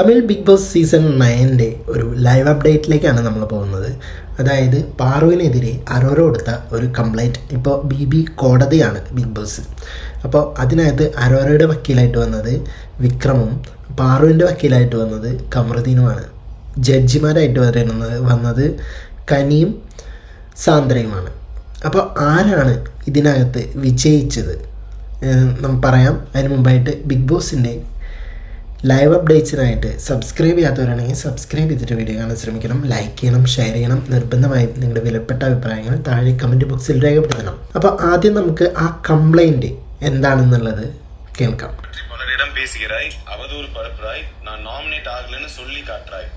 Tamil big boss season നയന്റെ ഒരു live അപ്ഡേറ്റിലേക്കാണ് നമ്മൾ പോകുന്നത്. അതായത് പാറുവിനെതിരെ അരോര കൊടുത്ത ഒരു കംപ്ലൈന്റ് ഇപ്പോൾ ബി ബി കോടതിയാണ് ബിഗ് ബോസ്. അപ്പോൾ അതിനകത്ത് അരോരയുടെ വക്കീലായിട്ട് വന്നത് വിക്രമും പാറുവിന്റെ വക്കീലായിട്ട് വന്നത് കമറുദ്ദീനുമാണ്. ജഡ്ജിമാരായിട്ട് വരുന്നത് വന്നത് കനിയും സാന്ദ്രയുമാണ്. അപ്പോൾ ആരാണ് ഇതിനകത്ത് വിജയിച്ചത് നമുക്ക് പറയാം. അതിന് മുമ്പായിട്ട് ബിഗ് ബോസിന്റെ ലൈവ് അപ്ഡേറ്റ്സിനായിട്ട് സബ്സ്ക്രൈബ് ചെയ്യാത്തവരാണെങ്കിൽ സബ്സ്ക്രൈബ് ചെയ്തിട്ട് വീഡിയോ കാണാൻ ശ്രമിക്കണം ലൈക്ക് ചെയ്യണം ഷെയർ ചെയ്യണം നിർബന്ധമായും നിങ്ങളുടെ വിലപ്പെട്ട അഭിപ്രായങ്ങൾ താഴെ കമൻറ്റ് ബോക്സിൽ രേഖപ്പെടുത്തണം അപ്പോൾ ആദ്യം നമുക്ക് ആ കംപ്ലൈൻറ്റ് എന്താണെന്നുള്ളത് கேட்கலாம் பற்றி பலரிடம் பேசுகிறாய் அவதூறு பரப்புறாய் நான் நாமினேட் ஆகலன்னு சொல்லி காட்டுறாய்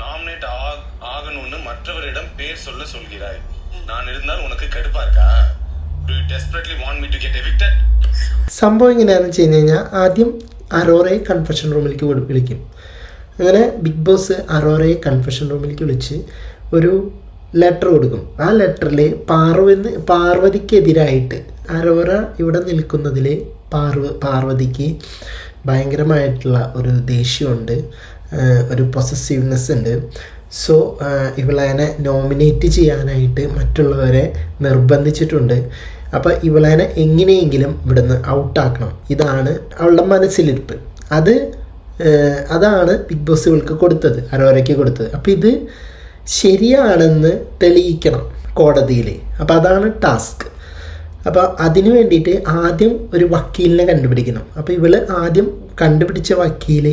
நாமினேட் ஆக- ஆகணும்னு மற்றவரிடம் பேர் சொல்ல சொல்கிறாய் நான் இருந்தால் உனக்கு கடுப்பா இருக்கா Do you desperately want me to get evicted? സംഭവം എങ്ങനെയാണെന്ന് വെച്ച് കഴിഞ്ഞ് കഴിഞ്ഞാൽ ആദ്യം അറോറയെ കൺഫെഷൻ റൂമിലേക്ക് വിളിക്കും. അങ്ങനെ ബിഗ് ബോസ് അറോറയെ കൺഫെഷൻ റൂമിലേക്ക് വിളിച്ച് ഒരു ലെറ്റർ കൊടുക്കും. ആ ലെറ്ററിൽ പാർവെന്ന് പാർവതിക്കെതിരായിട്ട് അറോറ ഇവിടെ നിൽക്കുന്നതിൽ പാർവ പാർവതിക്ക് ഭയങ്കരമായിട്ടുള്ള ഒരു ദേഷ്യമുണ്ട്. ഒരു പൊസസീവ്നെസ് ഉണ്ട്. സോ ഇവളതിനെ നോമിനേറ്റ് ചെയ്യാനായിട്ട് മറ്റുള്ളവരെ നിർബന്ധിച്ചിട്ടുണ്ട്. അപ്പോൾ ഇവളേനെ എങ്ങനെയെങ്കിലും ഇവിടുന്ന് ഔട്ടാക്കണം. ഇതാണ് അവളുടെ മനസ്സിലിരിപ്പ്. അത് അതാണ് ബിഗ് ബോസ് ഇവൾക്ക് കൊടുത്തത് അരോരയ്ക്ക് കൊടുത്തത്. അപ്പോൾ ഇത് ശരിയാണെന്ന് തെളിയിക്കണം കോടതിയിൽ അപ്പോൾ അതാണ് ടാസ്ക്. അപ്പോൾ അതിന് വേണ്ടിയിട്ട് ആദ്യം ഒരു വക്കീലിനെ കണ്ടുപിടിക്കണം. അപ്പോൾ ഇവൾ ആദ്യം കണ്ടുപിടിച്ച വക്കീൽ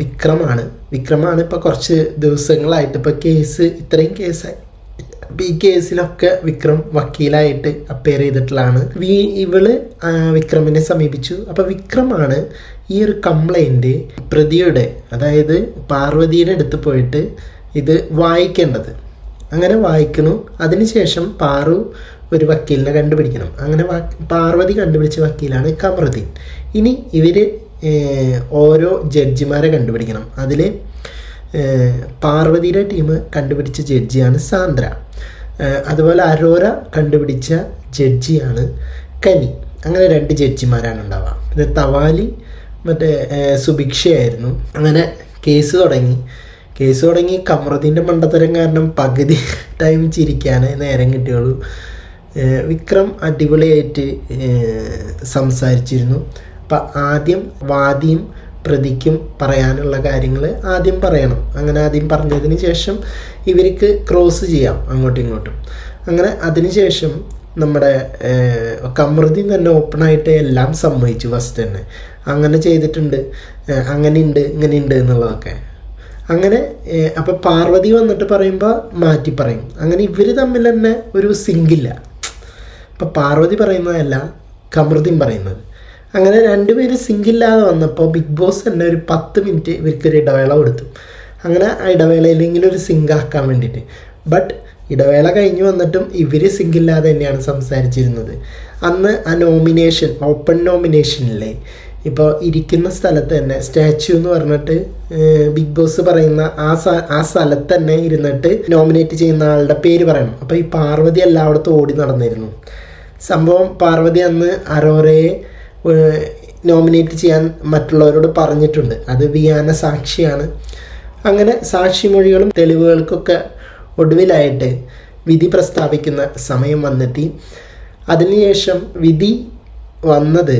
വിക്രമാണ്. വിക്രമാണ് ഇപ്പോൾ കുറച്ച് ദിവസങ്ങളായിട്ട് ഇപ്പോൾ കേസ് ഇത്രയും കേസായി. അപ്പോൾ ഈ കേസിലൊക്കെ വിക്രം വക്കീലായിട്ട് അപ്പയർ ചെയ്തിട്ടുള്ളതാണ്. വി ഇവൾ വിക്രമിനെ സമീപിച്ചു. അപ്പോൾ വിക്രമാണ് ഈ ഒരു കംപ്ലൈന്റ് പ്രതിയുടെ അതായത് പാർവതിയുടെ അടുത്ത് പോയിട്ട് ഇത് വായിക്കേണ്ടത്. അങ്ങനെ വായിക്കുന്നു. അതിനുശേഷം പാറു ഒരു വക്കീലിനെ കണ്ടുപിടിക്കണം. അങ്ങനെ പാർവതി കണ്ടുപിടിച്ച വക്കീലാണ് കമറുദ്ദീൻ. ഇനി ഇവർ ഓരോ ജഡ്ജിമാരെ കണ്ടുപിടിക്കണം. അതിൽ പാർവതിയുടെ ടീം കണ്ടുപിടിച്ച ജഡ്ജിയാണ് സാന്ദ്ര. അതുപോലെ അരോര കണ്ടുപിടിച്ച ജഡ്ജിയാണ് കനി. അങ്ങനെ രണ്ട് ജഡ്ജിമാരാണ് ഉണ്ടാവുക. പിന്നെ തവാലി മറ്റേ സുഭിക്ഷയായിരുന്നു അങ്ങനെ കേസ് തുടങ്ങി. കേസ് തുടങ്ങി കമറുദ്ദീന്റെ മണ്ടത്തരം കാരണം പകുതി ടൈം ചിരിക്കാനേ നേരം കിട്ടിയുള്ളൂ. വിക്രം അടിപൊളിയായിട്ട് സംസാരിച്ചിരുന്നു. അപ്പം ആദ്യം വാദിയും പ്രതിക്കും പറയാനുള്ള കാര്യങ്ങൾ ആദ്യം പറയണം. അങ്ങനെ ആദ്യം പറഞ്ഞതിന് ശേഷം ഇവർക്ക് ക്രോസ് ചെയ്യാം അങ്ങോട്ടും ഇങ്ങോട്ടും. അങ്ങനെ അതിനുശേഷം നമ്മുടെ കമൃതി തന്നെ ഓപ്പണായിട്ട് എല്ലാം സമ്മതിച്ചു ഫസ്റ്റ് തന്നെ. അങ്ങനെ ചെയ്തിട്ടുണ്ട്. അങ്ങനെ ഉണ്ട് ഇങ്ങനെ ഉണ്ട് എന്നുള്ളതൊക്കെ. അങ്ങനെ അപ്പോൾ പാർവതി വന്നിട്ട് പറയുമ്പോൾ മാറ്റി പറയും. അങ്ങനെ ഇവർ തമ്മിൽ തന്നെ ഒരു സിങ്കില്ല അപ്പോൾ പാർവതി പറയുന്നതല്ല കമൃതി പറയുന്നത്. അങ്ങനെ രണ്ടുപേരും സിങ്കില്ലാതെ വന്നപ്പോൾ ബിഗ് ബോസ് തന്നെ ഒരു പത്ത് മിനിറ്റ് ഇവർക്കൊരു ഇടവേള കൊടുത്തു. അങ്ങനെ ആ ഇടവേളയിലെങ്കിലും ഒരു സിങ്ക് ആക്കാൻ വേണ്ടിയിട്ട്. ബട്ട് ഇടവേള കഴിഞ്ഞ് വന്നിട്ടും ഇവർ സിങ്കില്ലാതെ തന്നെയാണ് സംസാരിച്ചിരുന്നത്. അന്ന് ആ നോമിനേഷൻ ഓപ്പൺ നോമിനേഷനില്ലേ ഇപ്പോൾ ഇരിക്കുന്ന സ്ഥലത്ത് തന്നെ സ്റ്റാച്യു എന്ന് പറഞ്ഞിട്ട് ബിഗ് ബോസ് പറയുന്ന ആ ആ സ്ഥലത്ത് തന്നെ ഇരുന്നിട്ട് നോമിനേറ്റ് ചെയ്യുന്ന ആളുടെ പേര് പറയണം. അപ്പോൾ ഈ പാർവതി എല്ലായിടത്തും ഓടി നടന്നിരുന്നു. സംഭവം പാർവതി അന്ന് അറോറയെ നോമിനേറ്റ് ചെയ്യാൻ മറ്റുള്ളവരോട് പറഞ്ഞിട്ടുണ്ട്. അത് വിയാന സാക്ഷിയാണ്. അങ്ങനെ സാക്ഷിമൊഴികളും തെളിവുകൾക്കൊക്കെ ഒടുവിലായിട്ട് വിധി പ്രസ്താവിക്കുന്ന സമയം വന്നെത്തി. അതിനുശേഷം വിധി വന്നത്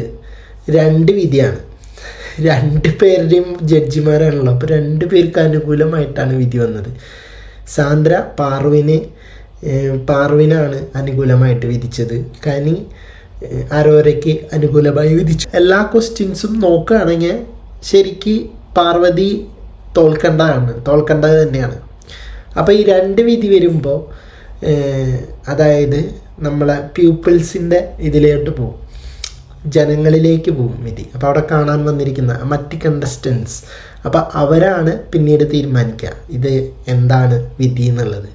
രണ്ട് വിധിയാണ്. രണ്ട് പേരുടെയും ജഡ്ജിമാരാണല്ലോ. അപ്പോൾ രണ്ട് പേർക്ക് അനുകൂലമായിട്ടാണ് വിധി വന്നത്. സാന്ദ്ര പാർവിന് പാർവിനാണ് അനുകൂലമായിട്ട് വിധിച്ചത്. കനി ഏഹ്, അരോരയ്ക്ക് അനുകൂലമായി വിധിച്ചു. എല്ലാ ക്വസ്റ്റ്യൻസും നോക്കുകയാണെങ്കിൽ ശരിക്ക് പാർവതി തോൽക്കേണ്ടതാണ്. തോൽക്കേണ്ടത് തന്നെയാണ്. അപ്പോൾ ഈ രണ്ട് വിധി വരുമ്പോൾ അതായത് നമ്മളെ പ്യൂപ്പിൾസിന്റെ ഇതിലോട്ട് പോകും. ജനങ്ങളിലേക്ക് പോകും വിധി. അപ്പോൾ അവിടെ കാണാൻ വന്നിരിക്കുന്ന മറ്റ് കണ്ടസ്റ്റൻസ് അപ്പോൾ അവരാണ് പിന്നീട് തീരുമാനിക്കുക ഇത് എന്താണ് വിധി എന്നുള്ളത്.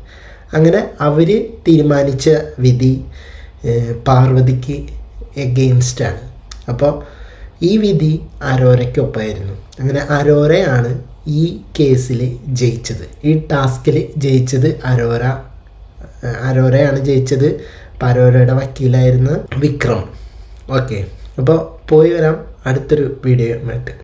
അങ്ങനെ അവർ തീരുമാനിച്ച വിധി പാർവതിക്ക് എഗെയിൻസ്റ്റാണ് അപ്പോൾ ഈ വിധി അരോരയ്ക്കൊപ്പമായിരുന്നു അങ്ങനെ അരോരയാണ് ഈ കേസിൽ ജയിച്ചത്. ഈ ടാസ്കിൽ ജയിച്ചത് അരോര അരോരയാണ് ജയിച്ചത്. അപ്പോൾ അരോരയുടെ വക്കീലായിരുന്ന വിക്രം. ഓക്കെ. അപ്പോൾ പോയി വരാം. അടുത്തൊരു വീഡിയോ ആയിട്ട്